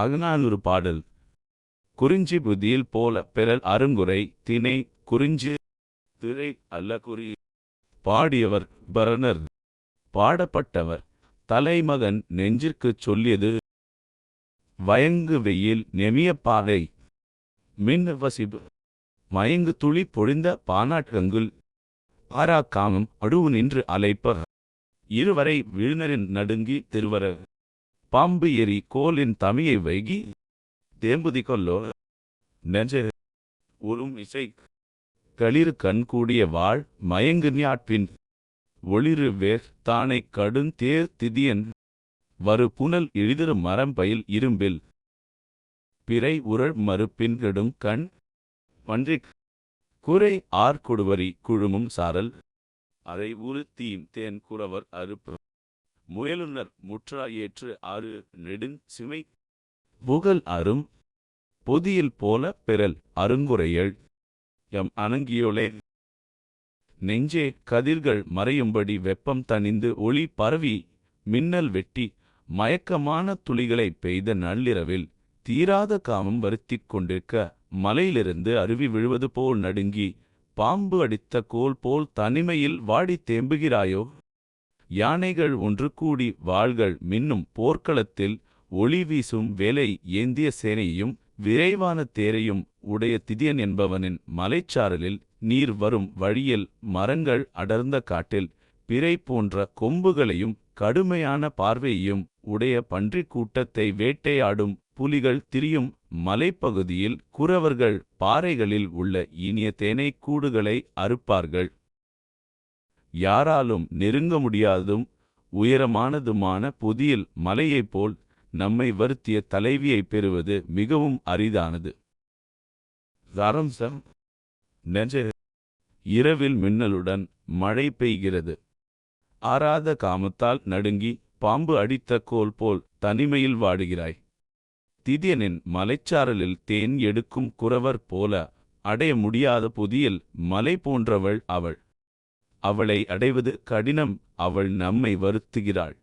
அகநானூறு பாடல். குறிஞ்சி புதியில் போல பெறல் அருங்குறை திணை குறிஞ்சி திரை அல்ல குறி பாடியவர் பரணர். பாடப்பட்டவர் தலைமகன் நெஞ்சிற்குச் சொல்லியது. வயங்கு வெயில் நெமிய பாறை. மின் வசிபு. மயங்கு துளி பொழிந்த பானாட்கங்குல் பாராக்காமம் அடுவு நின்று அலைப்ப இருவரை விழுநரின் நடுங்கி திருவர. பாம்பு எரி கோலின் தமியை வைகி தேம்புதி கொல்லோ நெஞ்ச உறும் இசை களிறு கண் கூடிய வாழ் மயங்கு ஞாட்பின் ஒளிரு வேர் தானை கடுந் தேர் திதியன் வரு புனல் இழிதிரு மரம்பயில் இரும்பில் பிறை உரள் மறுப்பின் கெடும் கண் பன்றிக் குறை ஆர்கொடுவரி குழுமும் சாரல் அதை உரு தீம் தேன் குறவர் அறுப்பு முயலுனர் முற்றா ஏற்று ஆறு நெடுங் சிமை. புகழ் அரும் பொதியில் போல பெறல் அருங்குறையள். எம் அணங்கியோளே. நெஞ்சே கதிர்கள் மறையும்படி வெப்பம் தணிந்து ஒளி பரவி மின்னல் வெட்டி மயக்கமான துளிகளை பெய்த நள்ளிரவில் தீராத காமம் வருத்திக் கொண்டிருக்க மலையிலிருந்து அருவி விழுவது போல் நடுங்கி பாம்பு அடித்த கோல் போல் தனிமையில் வாடி தேம்புகிறாயோ? யானைகள் ஒன்று கூடி வாள்கள் மின்னும் போர்க்களத்தில் ஒளி வீசும் வேலை ஏந்திய சேனையும் விரைவான தேரையும் உடைய திதியன் என்பவனின் மலைச்சாரலில் நீர் வரும் வழியில் மரங்கள் அடர்ந்த காட்டில் பிறை போன்ற கொம்புகளையும் கடுமையான பார்வையையும் உடைய பன்றிக் கூட்டத்தை வேட்டையாடும் புலிகள் திரியும் மலைப்பகுதியில் குறவர்கள் பாறைகளில் உள்ள இனிய தேனை கூடுகளை அறுப்பார்கள். யாராலும் நெருங்க முடியாததும் உயரமானதுமான புதியில் மலையைப் போல் நம்மை வருத்திய தலைவியை பெறுவது மிகவும் அரிதானது. தரம்சம் நெஞ்ச. இரவில் மின்னலுடன் மழை பெய்கிறது. ஆறாத காமத்தால் நடுங்கி பாம்பு அடித்த கோல் போல் தனிமையில் வாடுகிறாய். திதியனின் மலைச்சாரலில் தேன் எடுக்கும் குறவர் போல அடைய முடியாத புதியில் மலை போன்றவள் அவள். அவளை அடைவது கடினம் அவள் நம்மை வருத்துகிறாள்.